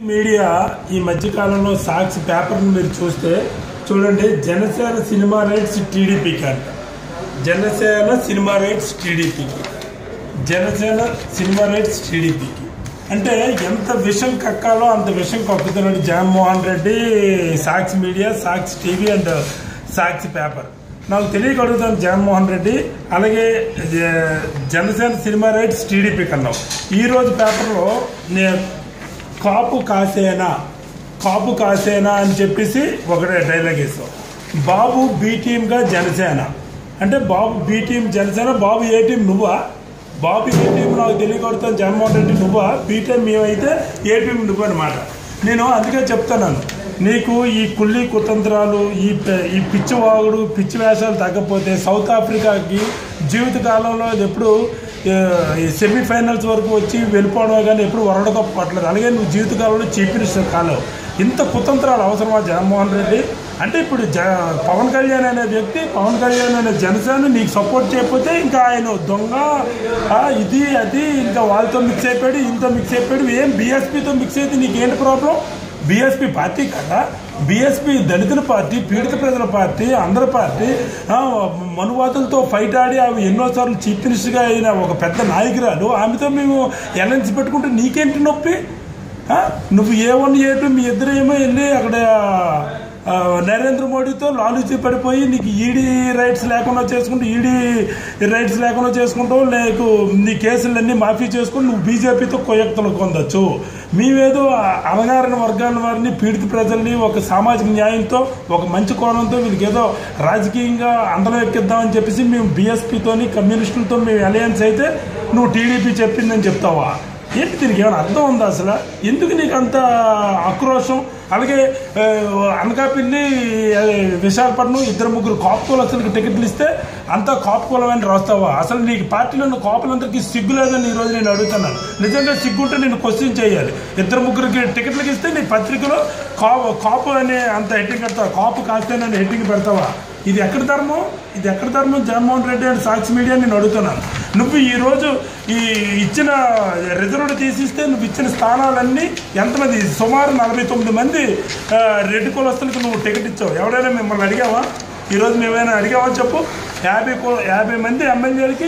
Media ఈ మధ్యకాలంలో సాక్షి పేపర్ని మీరు చూస్తే చూడండి జనసేన సినిమా రైట్స్ టీడీపీకి అంట జనసేన సినిమా రైట్స్ టీడీపీకి జనసేన సినిమా రైట్స్ టీడీపీకి అంటే ఎంత విషం కక్కాలో అంత విషం కక్కుతున్నాడు Jaganmohan Reddy Sakshi media Sakshi TV and Sakshi paper. నాకు తెలియగలుగుతాను జగన్మోహన్ రెడ్డి అలాగే జనసేన సినిమా రైట్స్ టీడీపీకి అన్నావు ఈరోజు పేపర్లో నేను కాపు కాసేనా? కాపు కాసేనా అని చెప్పేసి ఒకటే డైలాగ్ వేసాం బాబు బి టీమ్గా జనసేన. అంటే Babu B team Janasena Babu A team నువ్వా? బాబు ఏ టీం నాకు తెలియకొడతాను జగన్మోహన్ రెడ్డి నువ్వా? బి టీం మేమైతే ఏ టీం నువ్వు అనమాట నేను అందుకే చెప్తున్నాను. నీకు ఈ కుళ్ళి కుతంత్రాలు ఈ ఈ పిచ్చివాగుడు పిచ్చి వేషాలు తగ్గకపోతే సౌత్ ఆఫ్రికాకి జీవిత కాలంలో ఎప్పుడు సెమీఫైనల్స్ వరకు వచ్చి వెళ్ళిపోవడమే కానీ ఎప్పుడు వరల్డ్ కప్ పట్టలేదు అలాగే నువ్వు జీవితకాలంలో చీఫ్ మినిస్టర్ కాలేవు. ఇంత కుతంత్రాలు అవసరమా జగన్మోహన్ రెడ్డి? అంటే ఇప్పుడు జ పవన్ కళ్యాణ్ అనే వ్యక్తి పవన్ కళ్యాణ్ అనే జనసేన నీకు సపోర్ట్ చేయకపోతే ఇంకా ఆయన దొంగ ఇది అది ఇంకా వాళ్ళతో మిక్స్ అయిపోయాడు ఇంత మిక్స్ అయిపోయాడు ఏం బీఎస్పీతో మిక్స్ అయితే నీకేంటి ప్రాబ్లం బీఎస్పీ పార్టీ కదా? బీఎస్పీ దళితుల పార్టీ పీడిత ప్రజల పార్టీ అందరి పార్టీ మనువాదులతో ఫైట్ ఆడి ఆమె ఎన్నోసార్లు చీఫ్ మినిస్టర్గా అయిన ఒక పెద్ద నాయకురాలు ఆమెతో మేము ఎలయన్స్ పెట్టుకుంటే నీకేంటి నొప్పి? నువ్వు ఏ వన్ ఏ టూ మీ ఇద్దరు ఏమో వెళ్ళి అక్కడ నరేంద్ర మోడీతో లాలుచి పడిపోయి నీకు ఈడీ రైట్స్ లేకుండా చేసుకుంటూ ఈడీ రైట్స్ లేకుండా చేసుకుంటావు లేకు నీ కేసులన్నీ మాఫీ చేసుకుని నువ్వు బీజేపీతో కొయ్యక్తలు పొందొచ్చు. మేమేదో అనగారిన వర్గాల వారిని పీడిత ప్రజల్ని ఒక సామాజిక న్యాయంతో ఒక మంచి కోణంతో వీళ్ళకి ఏదో రాజకీయంగా అందరం ఎక్కిద్దామని చెప్పేసి మేము బీఎస్పీతోని కమ్యూనిస్టులతో మేము అలయన్స్ అయితే నువ్వు టీడీపీ చెప్పిందని చెప్తావా? ఏంటి దీనికి ఏమైనా అర్థం ఉందా అసలు? ఎందుకు నీకు అంత ఆక్రోశం? అలాగే అనకాపిల్లి అనకాపల్లి విశాఖపట్నం ఇద్దరు ముగ్గురు కాపు అసలు టికెట్లు ఇస్తే అంతా కాపుకోలమని రాస్తావా? అసలు నీకు పార్టీలో ఉన్న కాపులందరికీ సిగ్గు లేదని ఈ రోజు నేను అడుగుతున్నాను. నిజంగా సిగ్గుంటే నేను క్వశ్చన్ చేయాలి. ఇద్దరు ముగ్గురికి టికెట్లకు ఇస్తే నీ పత్రికలో కాపు కాపు అనే అంత హెడ్డింగ్ పెడతావా కాపు కాస్తేనని హెడ్డింగ్ పెడతావా? ఇది ఎక్కడ ధర్మం? ఇది ఎక్కడ ధర్మం? జగన్మోహన్ రెడ్డి అండ్ సాక్షి మీడియా నేను అడుగుతున్నాను. నువ్వు ఈరోజు ఈ ఇచ్చిన రిజర్వ్డ్ తీసిస్తే నువ్వు ఇచ్చిన స్థానాలన్నీ ఎంతమంది? సుమారు నలభై తొమ్మిది మంది ఆ, రెడ్డి కులస్తులకు నువ్వు టికెట్ ఇచ్చావు. ఎవరైనా మిమ్మల్ని అడిగావా? ఈరోజు మేమైనా అడిగావా చెప్పు? యాభై కు- యాభై మంది ఎమ్మెల్యేలకి